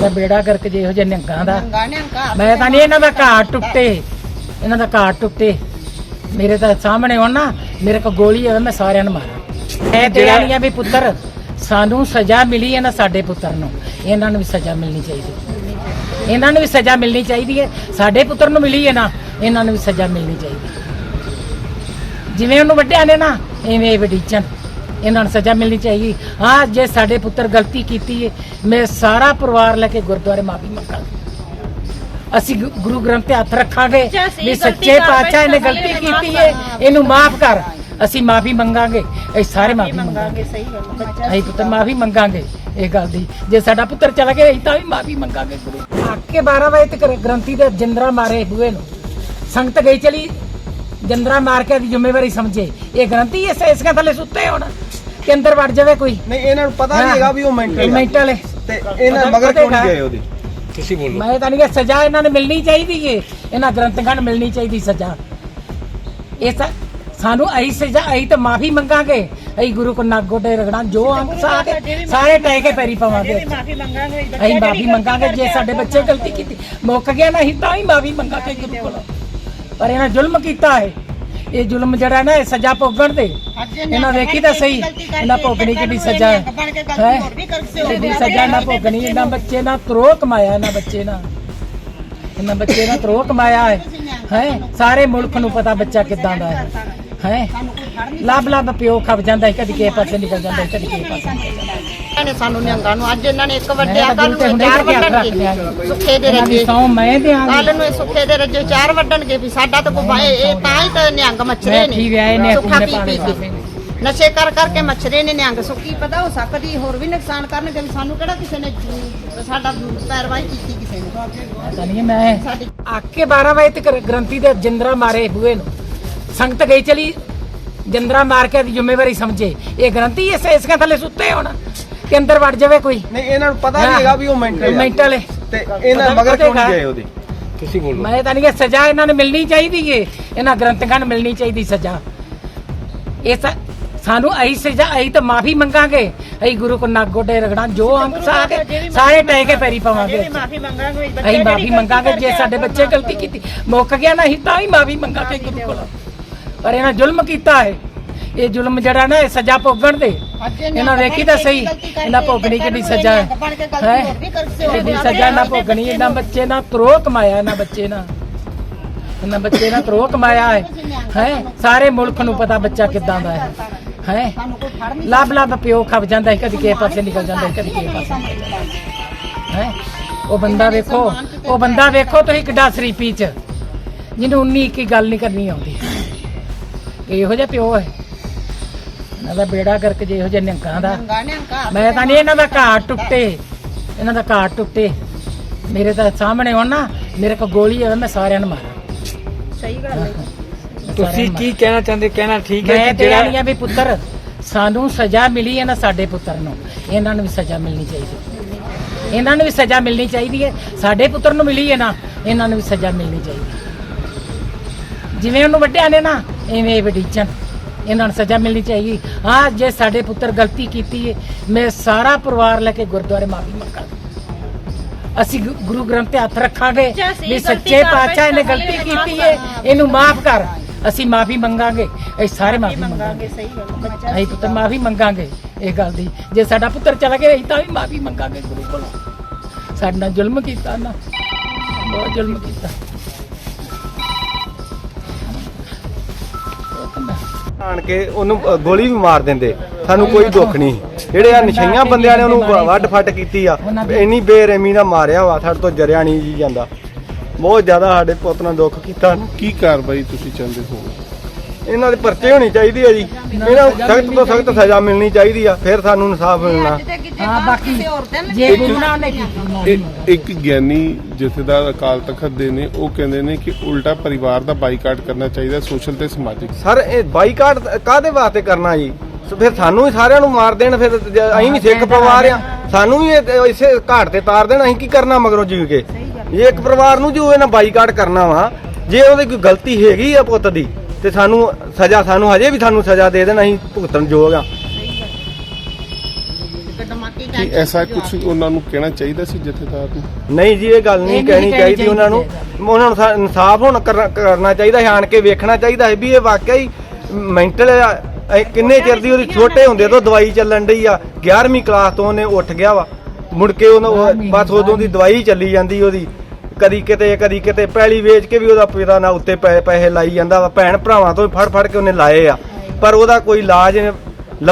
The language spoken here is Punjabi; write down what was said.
ਦਾ ਬੇੜਾ ਕਰਕੇ ਜੇ ਇਹੋ ਜਿਹੇ ਨਿਹੰਗਾਂ ਦਾ। ਮੈਂ ਤਾਂ ਨਹੀਂ ਇਹਨਾਂ ਦਾ ਘਾਟ ਟੁੱਟੇ। ਇਹਨਾਂ ਦਾ ਘਾਟ ਟੁੱਟੇ। ਮੇਰੇ ਤਾਂ ਸਾਹਮਣੇ ਹੋਣ ਨਾ ਮੇਰੇ ਕੋ ਗੋਲੀ ਹੋਵੇ ਮੈਂ ਸਾਰਿਆਂ ਨੂੰ ਮਾਰਾਂ। ਮੈਂ ਤੇ ਆਣੀਆਂ ਵੀ ਪੁੱਤਰ ਸਾਨੂੰ ਸਜ਼ਾ ਮਿਲੀ ਹੈ ਨਾ ਸਾਡੇ ਪੁੱਤਰ ਨੂੰ। ਇਹਨਾਂ ਨੂੰ ਵੀ ਸਜ਼ਾ ਮਿਲਣੀ ਚਾਹੀਦੀ। ਇਹਨਾਂ ਨੂੰ ਵੀ ਸਜ਼ਾ ਮਿਲਣੀ ਚਾਹੀਦੀ ਹੈ। ਸਾਡੇ ਪੁੱਤਰ ਨੂੰ ਮਿਲੀ ਹੈ ਨਾ ਇਹਨਾਂ ਨੂੰ ਵੀ ਸਜ਼ਾ ਮਿਲਣੀ ਚਾਹੀਦੀ। ਜਿਵੇਂ ਉਹਨੂੰ ਵੱਡਿਆਂ ਨੇ ਨਾ ਐਵੇਂ ਵਡੀਚਨ। ਇਹਨਾਂ ਨੂੰ ਸਜ਼ਾ ਮਿਲਣੀ ਚਾਹੀਦੀ। ਹਾਂ ਜੇ ਸਾਡੇ ਪੁੱਤਰ ਗਲਤੀ ਕੀਤੀ ਹੈ ਮੈਂ ਸਾਰਾ ਪਰਿਵਾਰ ਲੈ ਕੇ ਗੁਰਦੁਆਰੇ ਮਾਫੀ ਮੰਗਾਂਗਾ ਅਸੀਂ ਗੁਰੂ ਗ੍ਰੰਥ ਤੇ ਹੱਥ ਰੱਖਾਂਗੇ ਵੀ ਸੱਚੇ ਪਾਤਸ਼ਾਹ ਬੈਠੇ ਗਲਤੀ ਕੀਤੀ ਹੈ। ਇਹਨੂੰ ਮਾਫ ਕਰ ਅਸੀਂ ਮਾਫੀ ਮੰਗਾਂਗੇ ਅਸੀਂ ਸਾਰੇ ਮਾਫੀ ਮੰਗਾਂਗੇ ਸਹੀ ਗੱਲ ਹੈ। ਬੱਚਾ ਅਸੀਂ ਪੁੱਤਰ ਮਾਫੀ ਮੰਗਾਂਗੇ ਇਹ ਗੱਲ ਦੀ। ਜੇ ਸਾਡਾ ਪੁੱਤਰ ਚਲਾ ਗਿਆ ਅਸੀਂ ਤਾਂ ਵੀ ਮਾਫੀ ਮੰਗਾਂਗੇ ਗੁਰੂ। ਆਕੇ 12 ਵਜੇ ਤੱਕ ਗ੍ਰੰਥੀ ਦੇ ਜਿੰਦਰਾ ਮਾਰੇ ਬੂਏ ਨੂੰ। ਸੰਗਤ ਗਈ ਚਲੀ ਜਿੰਦਰਾ ਮਾਰ ਕੇ ਦੀ ਜ਼ਿੰਮੇਵਾਰੀ ਸਮਝੇ। ਇਹ ਗ੍ਰੰਥੀ ਇਸ ਇਸ ਥੱਲੇ ਸੁੱਤੇ ਹੁਣ। ਕਿ ਅੰਦਰ ਵੜ ਜਾਵੇ ਕੋਈ। ਨਹੀਂ ਇਹਨਾਂ ਨੂੰ ਪਤਾ ਨਹੀਂ ਹੈਗਾ ਵੀ ਉਹ ਮੈਂਟਲ ਮੈਂਟਲ ਹੈ। ਤੇ ਇਹਨਾਂ ਮਗਰ ਕਿਉਂ ਨਹੀਂ ਗਏ ਉਹਦੇ? ਤੁਸੀਂ ਬੋਲੋ। ਮੈਂ ਤਾਂ ਨਹੀਂ ਕਿ ਸਜ਼ਾ ਇਹਨਾਂ ਨੂੰ ਮਿਲਣੀ ਚਾਹੀਦੀ ਏ। ਇਹਨਾਂ ਗ੍ਰੰਥਕਾਂ ਨੂੰ ਮਿਲਣੀ ਚਾਹੀਦੀ ਸਜ਼ਾ। ਇਹ ਸਾ- ਸਾਨੂੰ ਅਈ ਸਜ਼ਾ ਅਈ ਤਾਂ ਮਾਫੀ ਮੰਗਾਂਗੇ। ਅਈ ਗੁਰੂ ਕੋ ਨੱਕ ਗੋਡੇ ਰਗੜਾਂ ਜੋ ਅੰਕ ਸਾਰੇ ਸਾਰੇ ਟਹਿ ਕੇ ਪੈਰੀ ਪਵਾਂਗੇ। ਮਾਫੀ ਮੰਗਾਂਗੇ ਅਸੀਂ ਮਾਫੀ ਮੰਗਾਂਗੇ ਜੇ ਸਾਡੇ ਬੱਚੇ ਗਲਤੀ ਕੀਤੀ ਮੁੱਕ ਗਿਆ ਨਾ ਅਸੀਂ ਤਾਂ ਹੀ ਮਾਫੀ ਮੰਗਾਂਗੇ ਗੁਰੂ ਕੋਲੋਂ। ਪਰ ਇਹਨਾਂ ਜ਼ੁਲਮ ਕੀਤਾ ਹੈ। ਇਹ ਜ਼ੁਲਮ ਜਿਹੜਾ ਨਾ ਇਹ ਸਜ਼ਾ ਭੋਗਣ ਦੇ ਇਹਨਾਂ ਵੇਖੀ ਤਾਂ ਸਹੀ ਇਹਨਾਂ ਭੋਗਣੀ ਕਿਹੜੀ ਸਜ਼ਾ ਹੈ? ਹੈਂ? ਕਿਹੜੀ ਸਜ਼ਾ ਨਾ ਭੋਗਣੀ ਇਹਨਾਂ ਬੱਚੇ ਨਾਲ ਤਰੋ ਕਮਾਇਆ ਇਹਨਾਂ ਬੱਚੇ ਨਾਲ। ਇਹਨਾਂ ਬੱਚੇ ਨਾਲ ਤਰੋ ਕਮਾਇਆ ਹੈ ਹੈ? ਸਾਰੇ ਮੁਲਕ ਨੂੰ ਪਤਾ ਬੱਚਾ ਕਿੱਦਾਂ ਦਾ ਹੈ। ਹੈ? ਲੱਭ ਲੱਭ ਪਿਓ ਖਪ ਜਾਂਦਾ ਕਦੀ ਕਿਸੇ ਪਾਸੇ ਨਿਕਲ ਜਾਂਦਾ ਕਦੀ ਕਿਸੇ ਪਾਸੇ ਇਹਨਾਂ ਨੇ ਸਾਨੂੰ ਨਿਹੰਗਾਂ ਨੂੰ ਅੱਜ ਇਹਨਾਂ ਨੇ ਇੱਕ ਵੱਡਿਆ ਕੱਲ ਨੂੰ ਚਾਰ ਲਿਆ ਸੁੱਖੇ ਦੇ ਰੱਜੇ। ਸਹੁੰ ਮੈਂ ਦਿਆਂਗੀ ਕੱਲ ਨੂੰ ਇਹ ਸੁੱਖੇ ਦੇ ਰੱਜੇ ਚਾਰ ਵੱਢਣਗੇ ਵੀ ਸਾਡਾ ਤਾਂ ਕੋਈ ਇਹ ਤਾਂ ਹੀ ਤਾਂ ਨਿਹੰਗ ਮੱਛਰੇ ਨੇ। ਸੁੱਖਾ ਪੀ ਪੀ ਕੇ। ਨਸ਼ੇ ਕਰ ਕਰਕੇ ਮੱਛਰੇ ਨੇ ਨਿਹੰਗ। ਸੁੱਕੀ ਪਤਾ ਹੋ ਸਕਦੀ ਹੋਰ ਵੀ ਨੁਕਸਾਨ ਕਰਨਗੇ ਵੀ ਸਾਨੂੰ ਕਿਹੜਾ ਕਿਸੇ ਨੇ ਸਾਡਾ ਪੈਰਵਾਈ ਕੀਤੀ ਕਿਸੇ ਨੇ। ਪਤਾ ਨਹੀਂ ਮੈਂ ਆਕੇ 12 ਵਜੇ ਤੱਕ ਗ੍ਰੰਥੀ ਦੇ ਜਿੰਦਰਾ ਮਾਰੇ ਬੂਏ ਨੂੰ। ਸੰਗਤ ਗਈ ਚਲੀ। ਜਿੰਦਰਾ ਮਾਰ ਕੇ ਦੀ ਜ਼ਿੰਮੇਵਾਰੀ ਸਮਝੇ। ਇਹ ਗ੍ਰੰਥੀ ਇਸ ਇਸ ਥੱਲੇ ਸੁੱਤੇ ਹੁਣ। ਕਿ ਅੰਦਰ ਵੜ ਜਾਵੇ ਕੋਈ। ਨਹੀਂ ਇਹਨਾਂ ਨੂੰ ਪਤਾ ਨਹੀਂ ਹੈਗਾ ਵੀ ਉਹ ਮੈਂਟਲ ਮੈਂਟਲ ਹੈ ਤੇ ਇਹਨਾਂ ਮਗਰ ਕਿਉਂ ਨਹੀਂ ਗਏ ਉਹਦੇ? ਤੁਸੀਂ ਬੋਲੋ। ਮੈਂ ਤਾਂ ਨਹੀਂ ਕਿ ਸਜ਼ਾ ਇਹਨਾਂ ਨੂੰ ਮਿਲਣੀ ਚਾਹੀਦੀ ਏ। ਇਹਨਾਂ ਗ੍ਰੰਥਕਾਂ ਨੂੰ ਮਿਲਣੀ ਚਾਹੀਦੀ ਸਜ਼ਾ। ਇਹ ਸਾਨੂੰ ਅਈ ਸਜ਼ਾ ਅਈ ਤਾਂ ਮਾਫੀ ਮੰਗਾਂਗੇ। ਅਈ ਗੁਰੂ ਕੋ ਨੱਕ ਗੋਡੇ ਰਗੜਾਂ ਜੋ ਅੰਕ ਸਾਰੇ ਸਾਰੇ ਟਹਿ ਕੇ ਪੈਰੀ ਪਵਾਂਗੇ। ਮਾਫੀ ਮੰਗਾਂਗੇ ਅਸੀਂ ਮਾਫੀ ਮੰਗਾਂਗੇ ਜੇ ਸਾਡੇ ਬੱਚੇ ਗਲਤੀ ਕੀਤੀ ਮੁੱਕ ਗਿਆ ਨਾ ਅਸੀਂ ਤਾਂ ਹੀ ਮਾਫੀ ਮੰਗਾਂਗੇ ਗੁਰੂ ਕੋਲੋਂ। ਪਰ ਇਹਨਾਂ ਜ਼ੁਲਮ ਕੀਤਾ ਹੈ। ਇਹ ਜ਼ੁਲਮ ਜਿਹੜਾ ਨਾ ਇਹ ਸਜ਼ਾ ਭੋਗਣ ਦੇ। ਇਹਨਾਂ ਵੇਖੀ ਤਾਂ ਸਹੀ ਇਹਨਾਂ ਭੋਗਣੀ ਕਿਹੜੀ ਸਜ਼ਾ ਹੈ। ਹੈ? ਕਿਹੜੀ ਸਜ਼ਾ ਨਾ ਭੋਗਣੀ ਇਹਨਾਂ ਬੱਚੇ ਨਾਲ ਤਰੋ ਕਮਾਇਆ ਇਹਨਾਂ ਬੱਚੇ ਨਾਲ। ਇਹਨਾਂ ਬੱਚੇ ਨਾਲ ਤਰੋ ਕਮਾਇਆ ਹੈ। ਹੈ? ਸਾਰੇ ਮੁਲਕ ਨੂੰ ਪਤਾ ਬੱਚਾ ਕਿੱਦਾਂ ਦਾ ਹੈ। ਹੈ? ਲੱਭ ਲੱਭ ਪਿਓ ਖਪ ਜਾਂਦਾ ਹੈ ਕਦੀ ਕਿਸੇ ਪਾਸੇ ਨਿਕਲ ਜਾਂਦਾ ਹੈ ਕਦੀ ਕਿਸੇ ਪਾਸੇ। ਹੈ। ਉਹ ਬੰਦਾ ਵੇਖੋ ਉਹ ਬੰਦਾ ਵੇਖੋ ਤੁਸੀਂ ਕਿੱਡਾ ਸ਼ਰੀਫੀ ਚ। ਜਿਹਨੂੰ 19 ਕੀ ਗੱਲ ਨਹੀਂ ਕਰਨੀ ਆਉਂਦੀ। ਇਹ ਇਹੋ ਜਿਹਾ ਪਿਓ ਹੈ। ਇਹਨਾਂ ਦਾ ਬੇੜਾ ਕਰਕੇ ਜੇ ਇਹੋ ਜਿਹੇ ਨਿਹੰਗਾਂ ਦਾ। ਮੈਂ ਤਾਂ ਨਹੀਂ ਇਹਨਾਂ ਦਾ ਘਾਟ ਟੁੱਟੇ। ਇਹਨਾਂ ਦਾ ਘਾਟ ਟੁੱਟੇ। ਮੇਰੇ ਤਾਂ ਸਾਹਮਣੇ ਹੋਣ ਨਾ ਮੇਰੇ ਕੋ ਗੋਲੀ ਹੋਵੇ ਮੈਂ ਸਾਰਿਆਂ ਨੂੰ ਮਾਰਾਂ। ਸਹੀ ਗੱਲ ਹੈ। ਤੁਸੀਂ ਕੀ ਕਹਿਣਾ ਚਾਹੁੰਦੇ? ਕਹਿਣਾ ਠੀਕ ਹੈ ਮੈਂ ਕਿ ਜਿਹੜਾ ਆਣੀਆਂ ਵੀ ਪੁੱਤਰ ਸਾਨੂੰ ਸਜ਼ਾ ਮਿਲੀ ਹੈ ਨਾ ਸਾਡੇ ਪੁੱਤਰ ਨੂੰ। ਇਹਨਾਂ ਨੂੰ ਵੀ ਸਜ਼ਾ ਮਿਲਣੀ ਚਾਹੀਦੀ। ਇਹਨਾਂ ਨੂੰ ਵੀ ਸਜ਼ਾ ਮਿਲਣੀ ਚਾਹੀਦੀ ਹੈ। ਸਾਡੇ ਪੁੱਤਰ ਨੂੰ ਮਿਲੀ ਹੈ ਨਾ ਇਹਨਾਂ ਨੂੰ ਵੀ ਸਜ਼ਾ ਮਿਲਣੀ ਚਾਹੀਦੀ। ਜਿਵੇਂ ਉਹਨੂੰ ਵੱਡਿਆਂ ਨੇ ਨਾ ਐਵੇਂ ਇਹ ਵਡੀਚਨ ਇਹਨਾਂ ਨੂੰ ਸਜ਼ਾ ਮਿਲਣੀ ਚਾਹੀਦੀ। ਹਾਂ ਜੇ ਸਾਡੇ ਪੁੱਤਰ ਗਲਤੀ ਕੀਤੀ ਹੈ ਮੈਂ ਸਾਰਾ ਪਰਿਵਾਰ ਲੈ ਕੇ ਗੁਰਦੁਆਰੇ ਮਾਫੀ ਮੰਗਾਂਗਾ ਅਸੀਂ ਗੁਰੂ ਗ੍ਰੰਥ ਤੇ ਹੱਥ ਰੱਖਾਂਗੇ ਵੀ ਸੱਚੇ ਪਾਤਸ਼ਾਹ ਇਹਨੇ ਬੈਠੇ ਗਲਤੀ ਕੀਤੀ ਹੈ ਇਹਨੂੰ ਮਾਫ ਕਰ। ਅਸੀਂ ਮਾਫੀ ਮੰਗਾਂਗੇ ਅਸੀਂ ਸਾਰੇ ਮਾਫੀ ਮੰਗਾਂਗੇ ਸਹੀ ਗੱਲ ਅਸੀਂ ਪੁੱਤਰ ਮਾਫੀ ਮੰਗਾਂਗੇ ਇਹ ਗੱਲ ਦੀ। ਜੇ ਸਾਡਾ ਪੁੱਤਰ ਚਲਾ ਗਿਆ ਅਸੀਂ ਤਾਂ ਵੀ ਮਾਫੀ ਮੰਗਾਂਗੇ ਗੁਰੂ ਕੋਲੋਂ। ਸਾਡੇ ਨਾਲ ਜ਼ੁਲਮ ਕੀਤਾ ਨਾ ਬਹੁਤ ਜ਼ੁਲਮ ਕੀਤਾ। ਆਣ ਕੇ ਉਹਨੂੰ ਗੋਲੀ ਵੀ ਮਾਰ ਦਿੰਦੇ। ਸਾਨੂੰ ਕੋਈ ਦੁੱਖ ਨਹੀਂ। ਜਿਹੜੇ ਆ ਨਸ਼ਈਆਂ ਬੰਦਿਆਂ ਨੇ ਉਹਨੂੰ ਵੱਡ ਫੱਟ ਕੀਤੀ ਆ, ਇੰਨੀ ਬੇਰਹਿਮੀ ਨਾਲ ਮਾਰਿਆ ਵਾ, ਸਾਡੇ ਤੋਂ ਜਰਿਆ ਨਹੀਂ ਜੀ ਜਾਂਦਾ। ਬਹੁਤ ਜ਼ਿਆਦਾ ਸਾਡੇ ਪੁੱਤ ਨਾਲ ਦੁੱਖ ਕੀਤਾ। ਕੀ ਕਾਰਵਾਈ ਤੁਸੀਂ ਚਾਹੁੰਦੇ ਹੋ? ਇਹਨਾਂ ਦੇ ਪਰਚੇ ਹੋਣੀ ਚਾਹੀਦੀ ਆ ਜੀ। ਇਹਨਾਂ ਨੂੰ ਸਖਤ ਤੋਂ ਸਖਤ ਸਜ਼ਾ ਮਿਲਣੀ ਚਾਹੀਦੀ ਆ ਫਿਰ ਸਾਨੂੰ ਇਨਸਾਫ ਮਿਲਣਾ। ਹਾਂ ਬਾਕੀ ਜੇ ਗੁਨਾਹ ਨੇ ਕੀਤੀ ਇੱਕ ਇੱਕ ਗਿਆਨੀ ਜਥੇਦਾਰ ਅਕਾਲ ਤਖਤ ਦੇ ਨੇ ਉਹ ਕਹਿੰਦੇ ਨੇ ਕਿ ਉਲਟਾ ਪਰਿਵਾਰ ਦਾ ਬਾਈਕਾਟ ਕਰਨਾ ਚਾਹੀਦਾ ਸੋਸ਼ਲ ਤੇ ਸਮਾਜਿਕ। ਸਰ ਇਹ ਬਾਈਕਾਟ ਕਾਦੇ ਵਾਸਤੇ ਕਰਨਾ ਜੀ? ਸੋ ਫਿਰ ਸਾਨੂੰ ਹੀ ਸਾਰਿਆਂ ਨੂੰ ਮਾਰ ਦੇਣ ਫਿਰ ਜੇ ਅਸੀਂ ਵੀ ਸਿੱਖ ਪਰਿਵਾਰ ਆ ਸਾਨੂੰ ਵੀ ਇਹ- ਇਸੇ ਘਾਟ ਤੇ ਤਾਰ ਦੇਣ ਅਸੀਂ ਕੀ ਕਰਨਾ ਮਗਰੋਂ ਜੀ ਕੇ? ਜੇ ਇੱਕ ਪਰਿਵਾਰ ਨੂੰ ਜੋ ਇਹਨਾਂ ਬਾਈਕਾਟ ਕਰਨਾ ਵਾ ਜੇ ਉਹਦੀ ਕੋਈ ਗਲਤੀ ਹੈਗੀ ਆ ਪੁੱਤ ਦੀ ਤੇ ਸਾਨੂੰ ਸਜ਼ਾ ਸਾਨੂੰ ਹਜੇ ਵੀ ਸਾਨੂੰ ਸਜ਼ਾ ਦੇ ਦੇਣ ਅਸੀਂ ਭੁਗਤਣ ਯੋਗ ਆ। ਕਿ ਐਸਾ ਕੁਝ ਉਹਨਾਂ ਨੂੰ ਕਹਿਣਾ ਚਾਹੀਦਾ ਸੀ ਜਥੇਦਾਰ ਨੂੰ? ਨਹੀਂ ਜੀ ਇਹ ਗੱਲ ਨਹੀਂ ਕਹਿਣੀ ਚਾਹੀਦੀ ਉਹਨਾਂ ਨੂੰ। ਉਹਨਾਂ ਨੂੰ ਸਾ- ਇਨਸਾਫ ਹੁਣ ਕਰਨਾ ਕਰਨਾ ਚਾਹੀਦਾ ਹੈ ਆਣ ਕੇ ਵੇਖਣਾ ਚਾਹੀਦਾ ਹੈ ਵੀ ਇਹ ਵਾਕਿਆ ਹੀ ਮੈਂਟਲ ਕਿੰਨੇ ਚਿਰ ਦੀ ਉਹਦੀ ਛੋਟੇ ਹੁੰਦੇ ਤੋਂ ਦਵਾਈ ਚੱਲਣ ਡਈ ਆ। 11ਵੀਂ ਕਲਾਸ ਤੋਂ ਉਹਨੇ ਉੱਠ ਗਿਆ ਵਾ। ਮੁੜ ਕੇ ਉਹਨੂੰ ਉਹ- ਬਸ ਉਦੋਂ ਦੀ ਦਵਾਈ ਚੱਲੀ ਜਾਂਦੀ ਉਹਦੀ। ਕਦੀ ਕਿਤੇ ਕਦੀ ਕਿਤੇ ਪੈਲੀ ਵੇਚ ਕੇ ਵੀ ਉਹਦਾ ਪਿਤਾ ਨਾਲ ਉੱਤੇ ਪੈ- ਪੈਸੇ ਲਾਈ ਜਾਂਦਾ ਵਾ, ਭੈਣ ਭਰਾਵਾਂ ਤੋਂ ਵੀ ਫੜ ਫੜ ਕੇ ਉਹਨੇ ਲਾਏ ਆ। ਪਰ ਉਹਦਾ ਕੋਈ ਇਲਾਜ